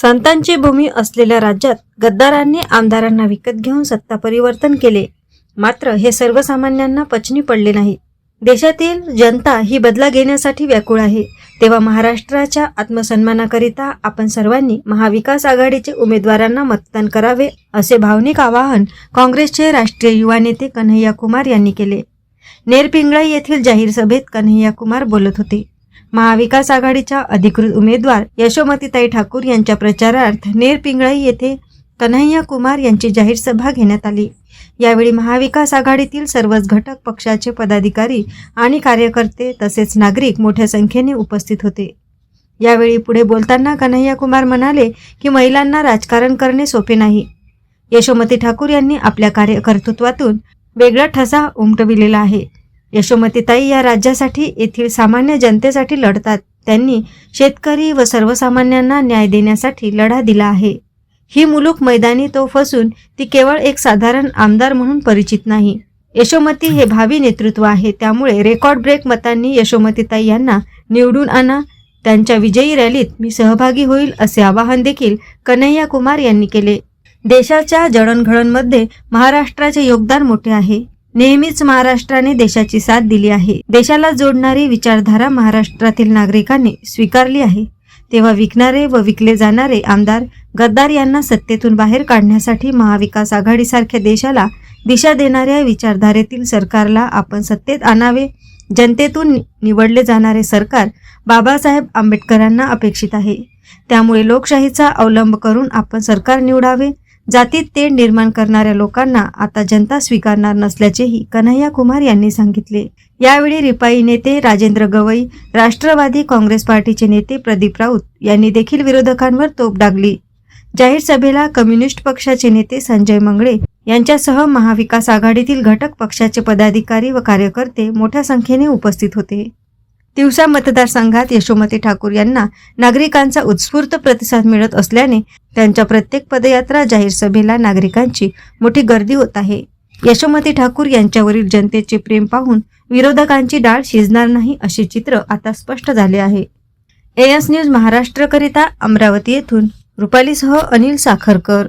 संतांची भूमी असलेल्या राज्यात गद्दारांनी आमदारांना विकत घेऊन सत्ता परिवर्तन केले. मात्र हे सर्वसामान्यांना पचनी पडले नाही. देशातील जनता ही बदला घेण्यासाठी व्याकुळ आहे. तेव्हा महाराष्ट्राच्या आत्मसन्मानाकरिता आपण सर्वांनी महाविकास आघाडीचे उमेदवारांना मतदान करावे असे भावनिक आवाहन काँग्रेसचे राष्ट्रीय युवा नेते कन्हैया कुमार यांनी केले. नेरपिंगळाई येथील जाहीर सभेत कन्हैया कुमार बोलत होते. महाविकास आघाडीच्या अधिकृत उमेदवार यशोमतीताई ठाकूर यांच्या प्रचारार्थ नेरपिंगळाई येथे कन्हैया कुमार यांची जाहीर सभा घेण्यात आली. यावेळी महाविकास आघाडीतील सर्वच घटक पक्षाचे पदाधिकारी आणि कार्यकर्ते तसेच नागरिक मोठ्या संख्येने उपस्थित होते. यावेळी पुढे बोलताना कन्हैया कुमार म्हणाले की महिलांना राजकारण करणे सोपे नाही. यशोमती ठाकूर यांनी आपल्या कार्यकर्तृत्वातून वेगळा ठसा उमटविलेला आहे. यशोमतीताई या राज्यासाठी येथील सामान्य जनतेसाठी लढतात. त्यांनी शेतकरी व सर्वसामान्यांना न्याय देण्यासाठी लढा दिला आहे. ही मुलूक मैदानी तोफ असून ती केवळ एक साधारण आमदार म्हणून परिचित नाही. यशोमती हे भावी नेतृत्व आहे. त्यामुळे रेकॉर्ड ब्रेक मतांनी यशोमतीताई यांना निवडून आणा. त्यांच्या विजयी रॅलीत मी सहभागी होईल असे आवाहन देखील कन्हैया कुमार यांनी केले. देशाच्या जडणघडणमध्ये महाराष्ट्राचे योगदान मोठे आहे. नेहमीच महाराष्ट्राने देशाची साथ दिली आहे. देशाला जोडणारी विचारधारा महाराष्ट्रातील नागरिकांनी स्वीकारली आहे. तेव्हा विकणारे व विकले जाणारे आमदार गद्दार यांना सत्तेतून बाहेर काढण्यासाठी महाविकास आघाडीसारख्या देशाला दिशा देणाऱ्या विचारधारेतील सरकारला आपण सत्तेत आणावे. जनतेतून निवडले जाणारे सरकार बाबासाहेब आंबेडकरांना अपेक्षित आहे. त्यामुळे लोकशाहीचा अवलंब करून आपण सरकार निवडावे. जातीत तेढ निर्माण करणाऱ्या लोकांना आता जनता स्वीकारणार नसल्याचेही कन्हैया कुमार यांनी सांगितले. यावेळी रिपाई नेते राजेंद्र गवई राष्ट्रवादी काँग्रेस पार्टीचे नेते प्रदीप राऊत यांनी देखील विरोधकांवर तोप डागली. जाहीर सभेला कम्युनिस्ट पक्षाचे नेते संजय मंगळे यांच्यासह महाविकास आघाडीतील घटक पक्षाचे पदाधिकारी व कार्यकर्ते मोठ्या संख्येने उपस्थित होते. तिवसा मतदारसंघात यशोमती ठाकूर यांना नागरिकांचा उत्स्फूर्त प्रतिसाद मिळत असल्याने त्यांच्या प्रत्येक पदयात्रा जाहीर सभेला नागरिकांची मोठी गर्दी होत आहे. यशोमती ठाकूर यांच्यावरील जनतेचे प्रेम पाहून विरोधकांची डाळ शिजणार नाही असे चित्र आता स्पष्ट झाले आहे. एएस न्यूज महाराष्ट्रकरिता अमरावती येथून रुपालीसह अनिल साखरकर.